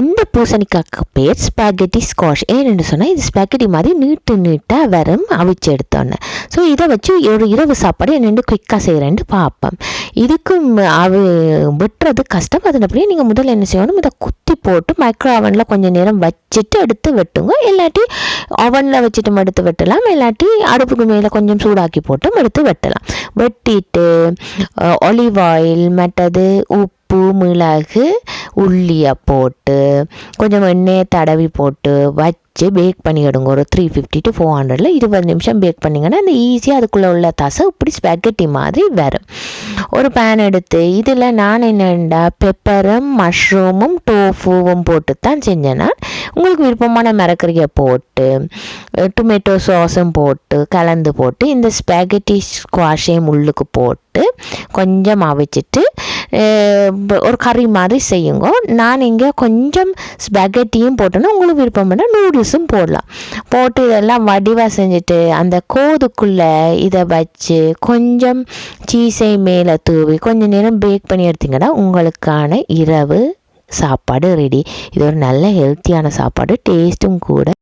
இந்த பூசணிக்காய்க்கு பேர் ஸ்பாகெட்டி ஸ்காஷ் ஏன்னு சொன்னால் இது ஸ்பாகெட்டி மாதிரி நீட்டு நீட்டாக வரும் அவிச்சு எடுத்தோன்னே. ஸோ இதை வச்சு ஒரு இரவு சாப்பாடு என்னென்னு குயிக்காக செய்கிறேன்னு பார்ப்பேன். இதுக்கும் அவ வெட்டுறது கஷ்டம். அதனப்படியே நீங்கள் முதல்ல என்ன செய்யணும்? இதை குத்தி போட்டு மைக்ரோ அவனில் கொஞ்சம் நேரம் வச்சுட்டு எடுத்து வெட்டுங்க. இல்லாட்டி அவனில் வச்சுட்டும் எடுத்து வெட்டலாம். இல்லாட்டி அடுப்புக்கு மேலே கொஞ்சம் சூடாக்கி போட்டும் எடுத்து வெட்டலாம். வெட்டிட்டு ஒலிவ் ஆயில் மற்றது உப்பு மிளகு உள்ளியை போட்டு கொஞ்சம் எண்ணெயை தடவி போட்டு வச்சு பேக் பண்ணிவிடுங்க ஒரு த்ரீ ஃபிஃப்டி டு ஃபோர் ஹண்ட்ரடில் இருபது நிமிஷம் பேக் பண்ணிங்கன்னா அந்த ஈஸியாக அதுக்குள்ளே உள்ள தசை இப்படி ஸ்பெகட்டி மாதிரி வரும். ஒரு பேன் எடுத்து இதில் நான் என்னென்னா பெப்பரும் மஷ்ரூமும் டோஃபுவும் போட்டு தான் செஞ்சேன்னா உங்களுக்கு விருப்பமான மரக்கறியை போட்டு டொமேட்டோ சாஸும் போட்டு கலந்து போட்டு இந்த ஸ்பெகட்டி ஸ்குவாஷையும் உள்ளுக்கு போட்டு கொஞ்சமாக வச்சுட்டு ஒரு கறி மாதிரி செய்யுங்க. நான் இங்கே கொஞ்சம் ஸ்பெகட்டியும் போட்டேன்னா உங்களுக்கு விருப்பம் பண்ணால் நூடுல்ஸும் போடலாம். போட்டு இதெல்லாம் வடிவாக செஞ்சுட்டு அந்த கோதுக்குள்ளே இதை வச்சு கொஞ்சம் சீஸை மேலே தூவி கொஞ்சம் நேரம் பேக் பண்ணி எடுத்திங்கன்னா உங்களுக்கான இரவு சாப்பாடு ரெடி இது ஒரு நல்ல ஹெல்த்தியான சாப்பாடு டேஸ்ட்டும் கூட